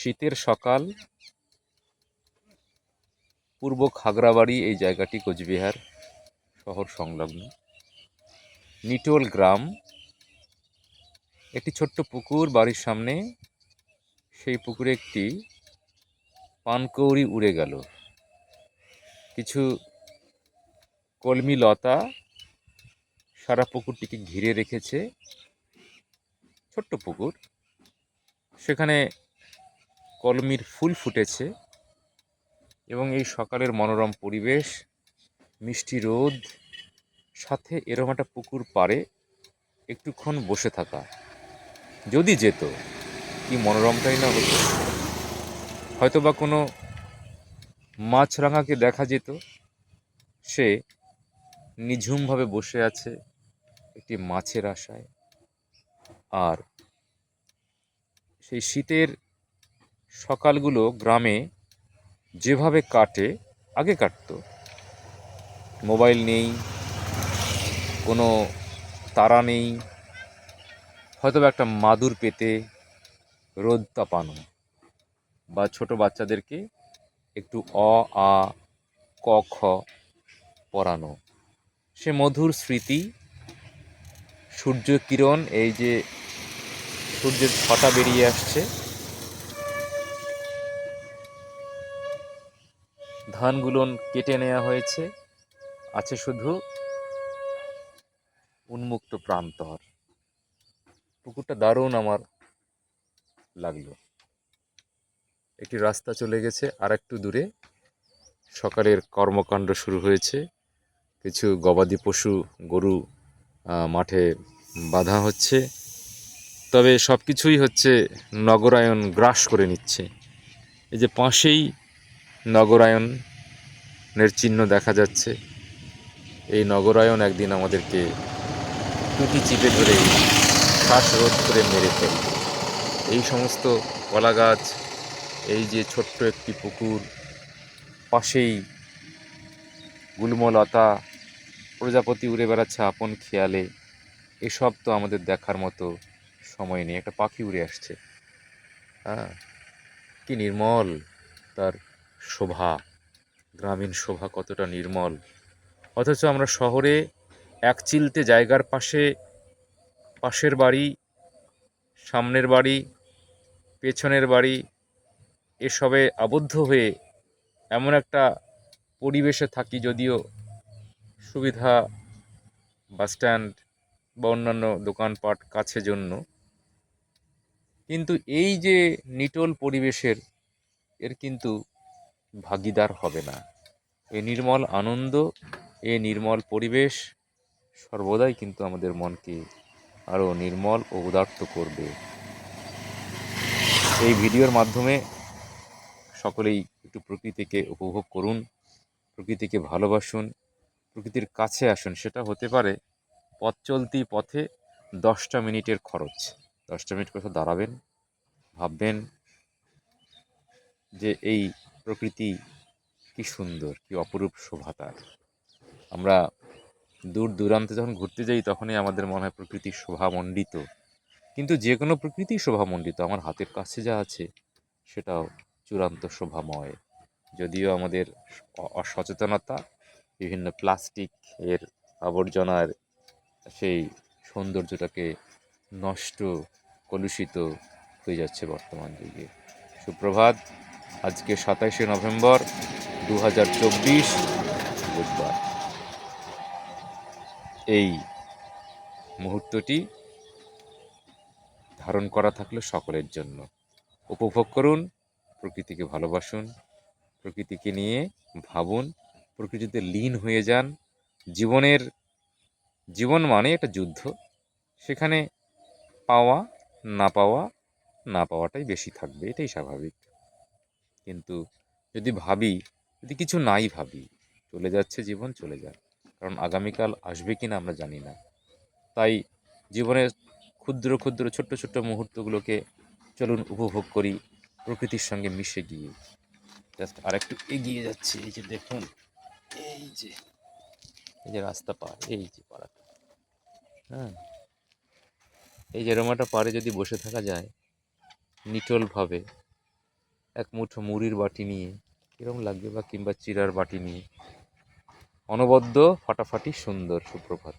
শীতের সকাল। পূর্ব খাগড়াবাড়ি এই জায়গাটি কোচবিহার শহর সংলগ্ন। নিটোল গ্রাম। একটি ছোট্ট পুকুর বাড়ির সামনে। সেই পুকুরে একটি পানকৌড়ি উড়ে গেল। কিছু কলমি লতা সারা পুকুরটিকে ঘিরে রেখেছে। ছোট্ট পুকুর। সেখানে কলমির ফুল ফুটেছে এবং এই সকালের মনোরম পরিবেশ, মিষ্টি রোদ, সাথে এরম একটা পুকুর পাড়ে একটুক্ষণ বসে থাকা। যদি যেত, কি মনোরমটাই না হতো? হয়তো বা কোনো মাছরাঙাকে দেখা যেত। সে নিঝুমভাবে বসে আছে একটি মাছের আশায়। আর সেই শীতের সকালগুলো গ্রামে যেভাবে কাটে, আগে কাটতো। মোবাইল নেই, কোনো তারা নেই হয়তো একটা মাদুর পেতে রোদ তাপানো বা ছোট বাচ্চাদেরকে একটু অ, আ, ক, খ পড়ানো। সে মধুর স্মৃতি, সূর্য কিরণ, এই যে সূর্যের ছটা বেরিয়ে আসছে ধানগুলো কেটে নেওয়া হয়েছে। আছে শুধু উন্মুক্ত প্রান্তর। পুকুরটা দারুণ আমার লাগল। একটি রাস্তা চলে গেছে আর একটু দূরে। সকালের কর্মকাণ্ড শুরু হয়েছে। কিছু গবাদি পশু, গরু মাঠে বাঁধা হচ্ছে। তবে সব কিছুই হচ্ছে নগরায়ন গ্রাস করে নিচ্ছে। এই যে পাশেই নগরায়নের চিহ্ন দেখা যাচ্ছে। এই নগরায়ন একদিন আমাদেরকে টুটি চিপে ধরে শ্বাসরোধ করে মেরে ফেলবে এই সমস্ত কলা গাছ এই যে ছোট্ট একটি পুকুর, পাশেই গুলমলতা, প্রজাপতি উড়ে বেড়াচ্ছে আপন খেয়ালে। এসব তো আমাদের দেখার মতো সময় নেই। একটা পাখি উড়ে আসছে। হ্যাঁ কি নির্মল তার শোভা, গ্রামীণ শোভা কতটা নির্মল। অথচ আমরা শহরে এক চিলতে জায়গার পাশে, পাশের বাড়ি, সামনের বাড়ি, পেছনের বাড়ি, এসবে আবদ্ধ হয়ে এমন একটা পরিবেশে থাকি যদিও সুবিধা বাসস্ট্যান্ড বা অন্যান্য দোকানপাট কাছে জন্য। কিন্তু এই যে নিটোল পরিবেশের, এর কিন্তু ভাগিদার হবে না। এ নির্মল আনন্দ, এ নির্মল পরিবেশ, সর্বদাই কিন্তু আমাদের মনকে আরও নির্মল ও উদার্ত করবে। এই ভিডিওর মাধ্যমে সকলেই একটু প্রকৃতিকে উপভোগ করুন, প্রকৃতিকে ভালোবাসুন, প্রকৃতির কাছে আসুন। সেটা হতে পারে পথ চলতি পথে দশটা মিনিটের খরচ। দশটা মিনিট কোথাও দাঁড়াবেন, ভাববেন যে এই প্রকৃতি কি সুন্দর, কি অপরূপ শোভা তার। আমরা দূর দূরান্তে যখন ঘুরতে যাই, তখনই আমাদের মনে হয় প্রকৃতির শোভামণ্ডিত কিন্তু যে কোনো প্রকৃতি শোভামণ্ডিত আমার হাতের কাছে যা আছে, সেটাও চূড়ান্ত শোভাময়। যদিও আমাদের অসচেতনতা, বিভিন্ন প্লাস্টিক এর আবর্জনার সেই সৌন্দর্যটাকে নষ্ট, কলুষিত হয়ে যাচ্ছে বর্তমান যুগে। সুপ্রভাত আজকে সাতাইশে নভেম্বর দু হাজার চব্বিশ বুধবার। এই মুহূর্তটি ধারণ করা থাকল সকলের জন্য। উপভোগ করুন, প্রকৃতিকে ভালোবাসুন, প্রকৃতিকে নিয়ে ভাবুন, প্রকৃতিতে লীন হয়ে যান। জীবনের, জীবন মানে একটা যুদ্ধ। সেখানে পাওয়া, না পাওয়া, না পাওয়াটাই বেশি থাকবে, এটাই স্বাভাবিক। কিন্তু যদি ভাবি, যদি কিছু নাই ভাবি, চলে যাচ্ছে জীবন, চলে যাক। কারণ আগামীকাল আসবে কি না আমরা জানি না। তাই জীবনের ক্ষুদ্র ক্ষুদ্র, ছোট্ট ছোট্ট মুহূর্তগুলোকে চলুন উপভোগ করি, প্রকৃতির সঙ্গে মিশে গিয়ে। জাস্ট আরেকটু এগিয়ে যাচ্ছে, এই যে দেখুন, এই যে এই যে রাস্তা পার, এই যে পাড়াটা হ্যাঁ। এই যে রোমাটা পাড়ে যদি বসে থাকা যায়, নিটোলভাবে এক মুঠো মুড়ির বাটি নিয়ে কীরকম লাগবে বা কিংবা চিরার বাটি নিয়ে? অনবদ্য, ফাটাফাটি, সুন্দর, সুপ্রভাত।